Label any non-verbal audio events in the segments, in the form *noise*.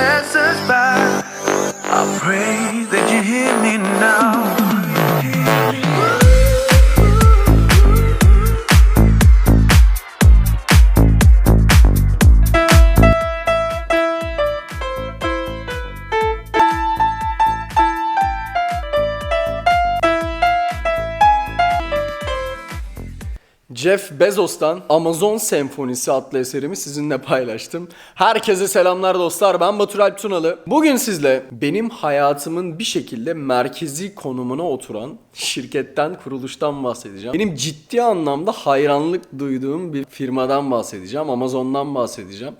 pass us by. I pray Jeff Bezos'tan Amazon Senfonisi adlı eserimi sizinle paylaştım. Herkese selamlar dostlar. Ben Batur Alp Tunalı. Bugün sizle benim hayatımın bir şekilde merkezi konumuna oturan şirketten, kuruluştan bahsedeceğim. Benim ciddi anlamda hayranlık duyduğum bir firmadan bahsedeceğim. Amazon'dan bahsedeceğim.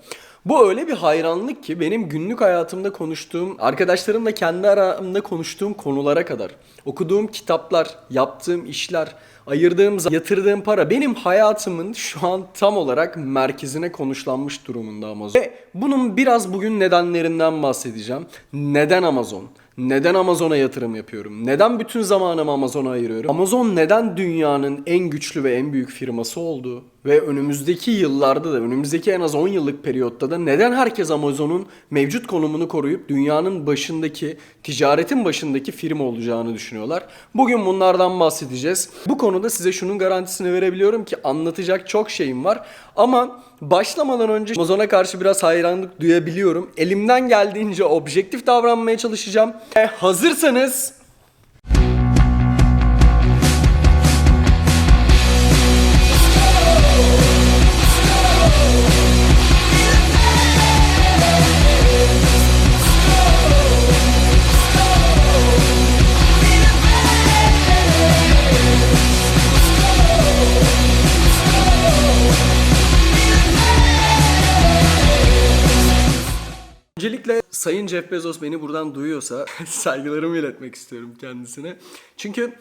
Bu öyle bir hayranlık ki benim günlük hayatımda konuştuğum, arkadaşlarımla kendi aramda konuştuğum konulara kadar, okuduğum kitaplar, yaptığım işler, ayırdığım, yatırdığım para benim hayatımın şu an tam olarak merkezine konuşlanmış durumunda Amazon. Ve bunun biraz bugün nedenlerinden bahsedeceğim. Neden Amazon? Neden Amazon'a yatırım yapıyorum? Neden bütün zamanımı Amazon'a ayırıyorum? Amazon neden dünyanın en güçlü ve en büyük firması oldu? Ve önümüzdeki yıllarda da, önümüzdeki en az 10 yıllık periyotta da neden herkes Amazon'un mevcut konumunu koruyup dünyanın başındaki, ticaretin başındaki firma olacağını düşünüyorlar? Bugün bunlardan bahsedeceğiz. Bu konuda size şunun garantisini verebiliyorum ki anlatacak çok şeyim var. Ama başlamadan önce Amazon'a karşı biraz hayranlık duyabiliyorum. Elimden geldiğince objektif davranmaya çalışacağım. Hazırsanız Öncelikle Sayın Jeff Bezos beni buradan duyuyorsa *laughs* saygılarımı iletmek istiyorum kendisine. Çünkü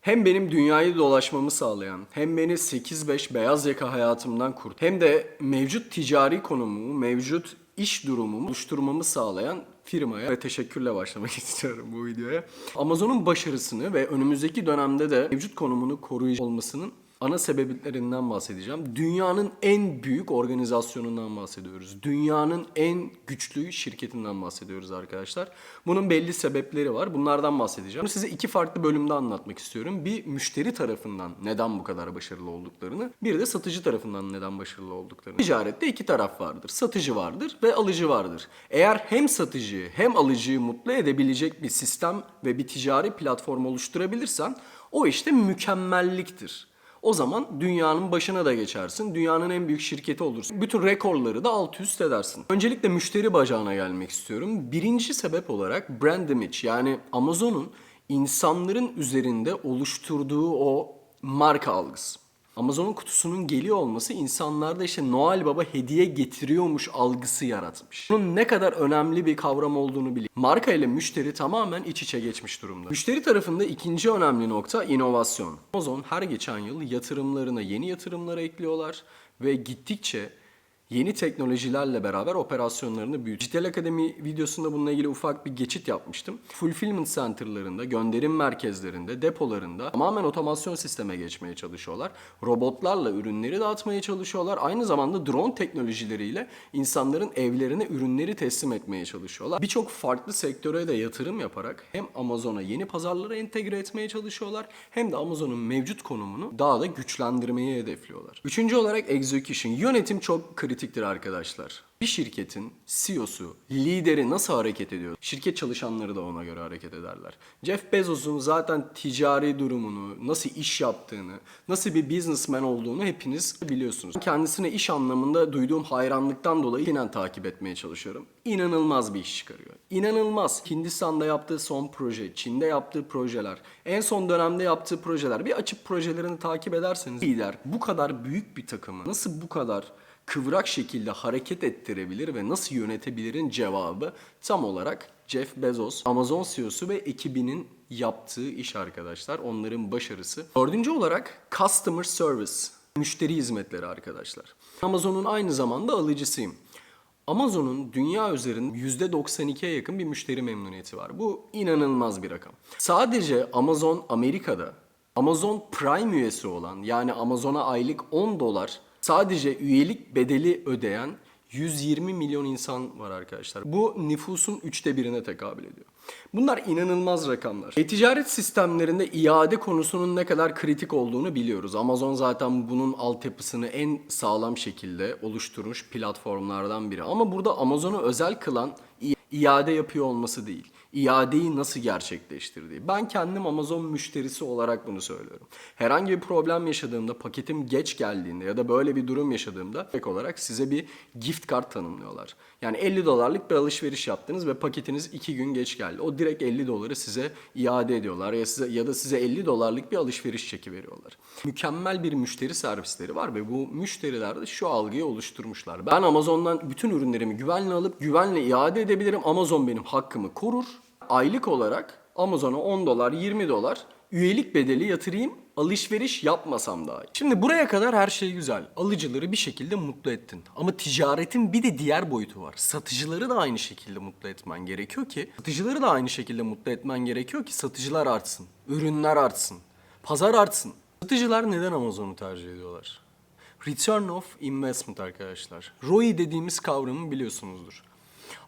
hem benim dünyayı dolaşmamı sağlayan, hem beni 8-5 beyaz yaka hayatımdan kurt, hem de mevcut ticari konumumu, mevcut iş durumumu oluşturmamı sağlayan firmaya ve teşekkürle başlamak *laughs* istiyorum bu videoya. Amazon'un başarısını ve önümüzdeki dönemde de mevcut konumunu koruyucu olmasının ana sebeplerinden bahsedeceğim. Dünyanın en büyük organizasyonundan bahsediyoruz. Dünyanın en güçlü şirketinden bahsediyoruz arkadaşlar. Bunun belli sebepleri var. Bunlardan bahsedeceğim. Size iki farklı bölümde anlatmak istiyorum. Bir müşteri tarafından neden bu kadar başarılı olduklarını, bir de satıcı tarafından neden başarılı olduklarını. Ticarette iki taraf vardır. Satıcı vardır ve alıcı vardır. Eğer hem satıcıyı hem alıcıyı mutlu edebilecek bir sistem ve bir ticari platform oluşturabilirsen o işte mükemmelliktir. O zaman dünyanın başına da geçersin. Dünyanın en büyük şirketi olursun. Bütün rekorları da alt üst edersin. Öncelikle müşteri bacağına gelmek istiyorum. Birinci sebep olarak brand image yani Amazon'un insanların üzerinde oluşturduğu o marka algısı. Amazon'un kutusunun geliyor olması insanlarda işte Noel Baba hediye getiriyormuş algısı yaratmış. Bunun ne kadar önemli bir kavram olduğunu biliyor. Marka ile müşteri tamamen iç içe geçmiş durumda. Müşteri tarafında ikinci önemli nokta inovasyon. Amazon her geçen yıl yatırımlarına yeni yatırımlara ekliyorlar ve gittikçe yeni teknolojilerle beraber operasyonlarını büyütüyor. Dijital Akademi videosunda bununla ilgili ufak bir geçit yapmıştım. Fulfillment center'larında, gönderim merkezlerinde, depolarında tamamen otomasyon sisteme geçmeye çalışıyorlar. Robotlarla ürünleri dağıtmaya çalışıyorlar. Aynı zamanda drone teknolojileriyle insanların evlerine ürünleri teslim etmeye çalışıyorlar. Birçok farklı sektöre de yatırım yaparak hem Amazon'a yeni pazarlara entegre etmeye çalışıyorlar hem de Amazon'un mevcut konumunu daha da güçlendirmeyi hedefliyorlar. Üçüncü olarak execution. Yönetim çok kritiktir arkadaşlar. Bir şirketin CEO'su, lideri nasıl hareket ediyor? Şirket çalışanları da ona göre hareket ederler. Jeff Bezos'un zaten ticari durumunu, nasıl iş yaptığını, nasıl bir businessman olduğunu hepiniz biliyorsunuz. Kendisine iş anlamında duyduğum hayranlıktan dolayı yine takip etmeye çalışıyorum. İnanılmaz bir iş çıkarıyor. İnanılmaz. Hindistan'da yaptığı son proje, Çin'de yaptığı projeler, en son dönemde yaptığı projeler. Bir açıp projelerini takip ederseniz lider bu kadar büyük bir takımı nasıl bu kadar kıvrak şekilde hareket ettirebilir ve nasıl yönetebilirin cevabı tam olarak Jeff Bezos, Amazon CEO'su ve ekibinin yaptığı iş arkadaşlar. Onların başarısı. Dördüncü olarak Customer Service. Müşteri hizmetleri arkadaşlar. Amazon'un aynı zamanda alıcısıyım. Amazon'un dünya üzerinde %92'ye yakın bir müşteri memnuniyeti var. Bu inanılmaz bir rakam. Sadece Amazon Amerika'da Amazon Prime üyesi olan yani Amazon'a aylık 10 dolar sadece üyelik bedeli ödeyen 120 milyon insan var arkadaşlar. Bu nüfusun üçte birine tekabül ediyor. Bunlar inanılmaz rakamlar. E-ticaret sistemlerinde iade konusunun ne kadar kritik olduğunu biliyoruz. Amazon zaten bunun altyapısını en sağlam şekilde oluşturmuş platformlardan biri. Ama burada Amazon'u özel kılan iade yapıyor olması değil. İadeyi nasıl gerçekleştirdiği. Ben kendim Amazon müşterisi olarak bunu söylüyorum. Herhangi bir problem yaşadığımda, paketim geç geldiğinde ya da böyle bir durum yaşadığımda ek olarak size bir gift card tanımlıyorlar. Yani 50 dolarlık bir alışveriş yaptınız ve paketiniz 2 gün geç geldi. O direkt 50 doları size iade ediyorlar ya size ya da size 50 dolarlık bir alışveriş çeki veriyorlar. Mükemmel bir müşteri servisleri var ve bu müşteriler de şu algıyı oluşturmuşlar. Ben Amazon'dan bütün ürünlerimi güvenle alıp güvenle iade edebilirim. Amazon benim hakkımı korur. Aylık olarak Amazon'a 10 dolar, 20 dolar üyelik bedeli yatırayım alışveriş yapmasam daha. Şimdi buraya kadar her şey güzel. Alıcıları bir şekilde mutlu ettin. Ama ticaretin bir de diğer boyutu var. Satıcıları da aynı şekilde mutlu etmen gerekiyor ki satıcıları da aynı şekilde mutlu etmen gerekiyor ki satıcılar artsın, ürünler artsın, pazar artsın. Satıcılar neden Amazon'u tercih ediyorlar? Return of Investment arkadaşlar. ROI dediğimiz kavramı biliyorsunuzdur.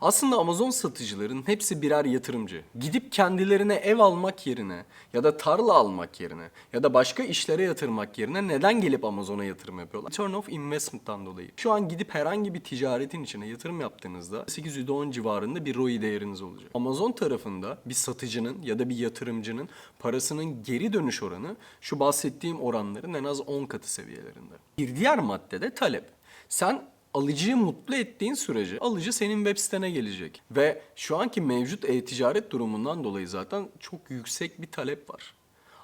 Aslında Amazon satıcıların hepsi birer yatırımcı. Gidip kendilerine ev almak yerine ya da tarla almak yerine ya da başka işlere yatırmak yerine neden gelip Amazon'a yatırım yapıyorlar? Return of Investment'tan dolayı. Şu an gidip herhangi bir ticaretin içine yatırım yaptığınızda 810 civarında bir ROI değeriniz olacak. Amazon tarafında bir satıcının ya da bir yatırımcının parasının geri dönüş oranı şu bahsettiğim oranların en az 10 katı seviyelerinde. Bir diğer madde de talep. Sen alıcıyı mutlu ettiğin sürece alıcı senin web sitene gelecek. Ve şu anki mevcut e-ticaret durumundan dolayı zaten çok yüksek bir talep var.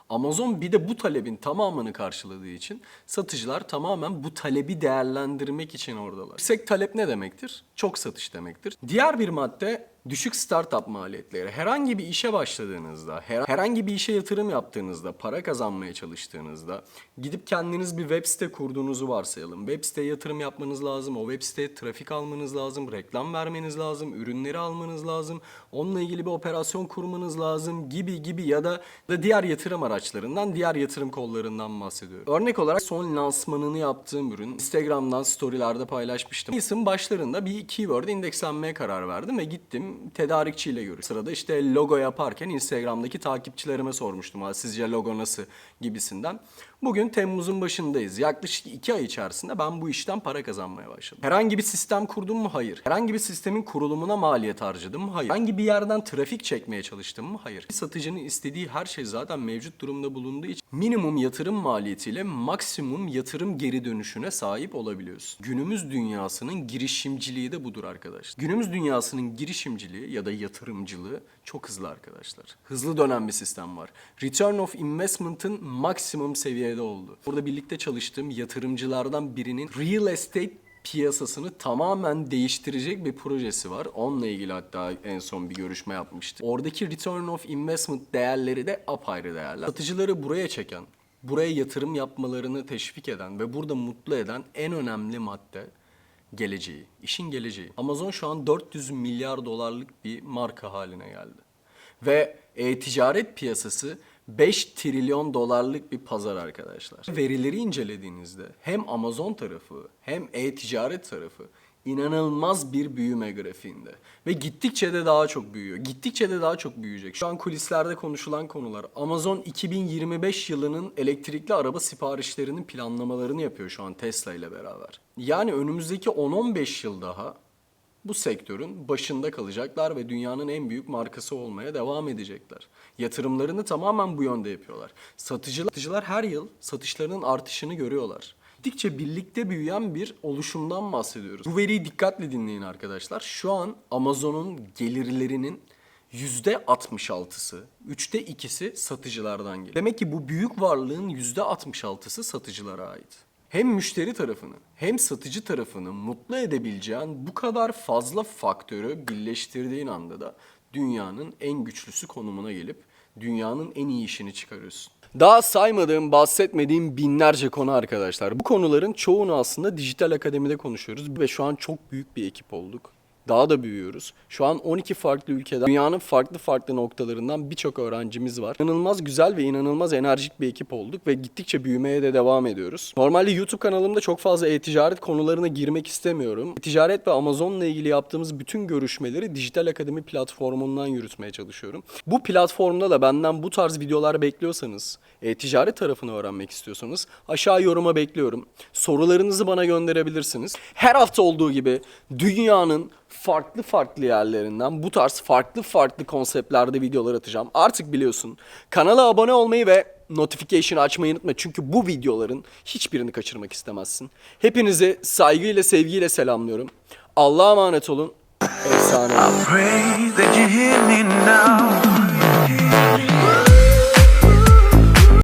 Amazon bir de bu talebin tamamını karşıladığı için satıcılar tamamen bu talebi değerlendirmek için oradalar. Yüksek talep ne demektir? Çok satış demektir. Diğer bir madde düşük startup maliyetleri. Herhangi bir işe başladığınızda, her- herhangi bir işe yatırım yaptığınızda, para kazanmaya çalıştığınızda gidip kendiniz bir web site kurduğunuzu varsayalım. Web siteye yatırım yapmanız lazım. O web siteye trafik almanız lazım, reklam vermeniz lazım, ürünleri almanız lazım. Onunla ilgili bir operasyon kurmanız lazım gibi gibi ya da, da diğer yatırım araçlarından, diğer yatırım kollarından bahsediyorum. Örnek olarak son lansmanını yaptığım ürün Instagram'dan storylerde paylaşmıştım. Mayıs'ın başlarında bir keyword indekslenmeye karar verdim ve gittim tedarikçiyle görüştüm. Sırada işte logo yaparken Instagram'daki takipçilerime sormuştum. Sizce logo nasıl gibisinden. Bugün Temmuz'un başındayız. Yaklaşık iki ay içerisinde ben bu işten para kazanmaya başladım. Herhangi bir sistem kurdum mu? Hayır. Herhangi bir sistemin kurulumuna maliyet harcadım mı? Hayır. Herhangi bir yerden trafik çekmeye çalıştım mı? Hayır. Bir satıcının istediği her şey zaten mevcut durumda bulunduğu için minimum yatırım maliyetiyle maksimum yatırım geri dönüşüne sahip olabiliyorsun. Günümüz dünyasının girişimciliği de budur arkadaşlar. Günümüz dünyasının girişimciliği ya da yatırımcılığı çok hızlı arkadaşlar. Hızlı dönen bir sistem var. Return of investment'ın maksimum seviyede oldu. Burada birlikte çalıştığım yatırımcılardan birinin real estate piyasasını tamamen değiştirecek bir projesi var. Onunla ilgili hatta en son bir görüşme yapmıştık. Oradaki return of investment değerleri de apayrı değerler. Satıcıları buraya çeken, buraya yatırım yapmalarını teşvik eden ve burada mutlu eden en önemli madde geleceği, işin geleceği. Amazon şu an 400 milyar dolarlık bir marka haline geldi. Ve e-ticaret piyasası 5 trilyon dolarlık bir pazar arkadaşlar. Verileri incelediğinizde hem Amazon tarafı hem e-ticaret tarafı inanılmaz bir büyüme grafiğinde. Ve gittikçe de daha çok büyüyor. Gittikçe de daha çok büyüyecek. Şu an kulislerde konuşulan konular. Amazon 2025 yılının elektrikli araba siparişlerinin planlamalarını yapıyor şu an Tesla ile beraber. Yani önümüzdeki 10-15 yıl daha bu sektörün başında kalacaklar ve dünyanın en büyük markası olmaya devam edecekler. Yatırımlarını tamamen bu yönde yapıyorlar. Satıcılar, satıcılar her yıl satışlarının artışını görüyorlar. Gittikçe birlikte büyüyen bir oluşumdan bahsediyoruz. Bu veriyi dikkatle dinleyin arkadaşlar. Şu an Amazon'un gelirlerinin %66'sı, üçte ikisi satıcılardan geliyor. Demek ki bu büyük varlığın %66'sı satıcılara ait hem müşteri tarafını hem satıcı tarafını mutlu edebileceğin bu kadar fazla faktörü birleştirdiğin anda da dünyanın en güçlüsü konumuna gelip dünyanın en iyi işini çıkarıyorsun. Daha saymadığım, bahsetmediğim binlerce konu arkadaşlar. Bu konuların çoğunu aslında Dijital Akademi'de konuşuyoruz ve şu an çok büyük bir ekip olduk. Daha da büyüyoruz. Şu an 12 farklı ülkeden, dünyanın farklı farklı noktalarından birçok öğrencimiz var. İnanılmaz güzel ve inanılmaz enerjik bir ekip olduk ve gittikçe büyümeye de devam ediyoruz. Normalde YouTube kanalımda çok fazla e-ticaret konularına girmek istemiyorum. Ticaret ve Amazon'la ilgili yaptığımız bütün görüşmeleri Dijital Akademi platformundan yürütmeye çalışıyorum. Bu platformda da benden bu tarz videolar bekliyorsanız, e-ticaret tarafını öğrenmek istiyorsanız aşağı yoruma bekliyorum. Sorularınızı bana gönderebilirsiniz. Her hafta olduğu gibi dünyanın farklı farklı yerlerinden bu tarz farklı farklı konseptlerde videolar atacağım. Artık biliyorsun. Kanala abone olmayı ve notification açmayı unutma. Çünkü bu videoların hiçbirini kaçırmak istemezsin. Hepinizi saygıyla sevgiyle selamlıyorum. Allah'a emanet olun. Efsane.